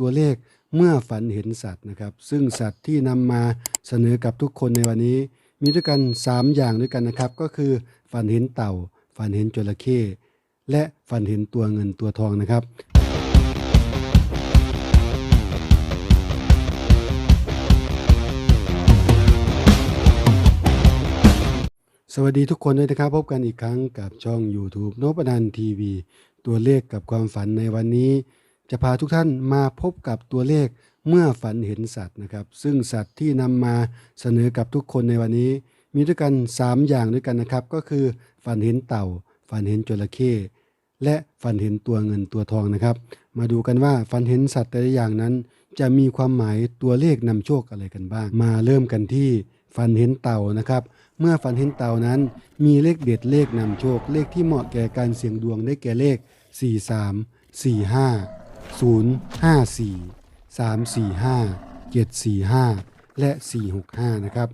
ตัวเลขเมื่อฝันเห็นสัตว์นะครับ ซึ่งสัตว์ที่นำมาเสนอกับทุกคนในวันนี้ มีด้วยกัน 3 อย่างด้วยกันนะครับ ก็คือฝันเห็นเต่า ฝันเห็นจระเข้และฝันเห็นตัวเงินตัวทองนะครับสวัสดีทุกคนด้วยนะครับ พบกันอีกครั้งกับช่อง YouTube นพนันทีวี ตัวเลขกับความฝันในวันนี้ จะพาทุกท่านมาพบกับตัวเลขเมื่อฝันเห็นสัตว์นะครับ ซึ่งสัตว์ที่นำมาเสนอกับทุกคนในวันนี้ มีด้วยกัน 3 อย่างด้วยกันนะครับ ก็คือฝันเห็นเต่า ฝันเห็นจระเข้และฝันเห็นตัวเงินตัวทองนะครับ มาดูกันว่าฝันเห็นสัตว์แต่ละอย่างนั้น จะมีความหมายตัวเลขนำโชคอะไรกันบ้าง มาเริ่มกันที่ฝันเห็นเต่านะครับ เมื่อฝันเห็นเต่านั้น มีเลขเด็ดเลขนำโชค เลขที่เหมาะแก่การเสี่ยงดวงได้แก่เลข 43 45 054 345 745 และ 465 นะครับ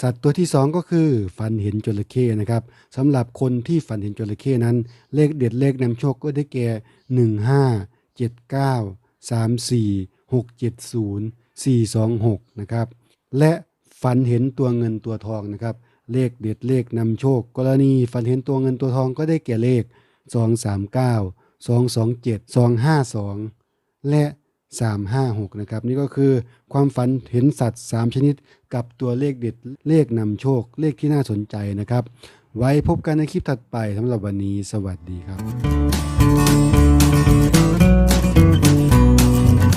สัตว์ตัวที่ 2 ก็คือฝันเห็นจระเข้นะครับสำหรับคนที่ฝันเห็นจระเข้นั้น เลขเด็ดเลขนำโชคก็ได้แก่ 15 79 34 670 426 นะครับ และฝันเห็นตัวเงินตัวทองนะครับ เลขเด็ดเลขนำโชค กรณีฝันเห็นตัวเงินตัวทองก็ได้แก่เลข 239 227 252 และ 356 นะครับ นี่ก็คือความฝันเห็นสัตว์ 3 ชนิด กับตัวเลขเด็ดเลขนำโชคเลขที่น่าสนใจนะครับ ไว้พบกันในคลิปถัดไปสำหรับวันนี้ สวัสดีครับ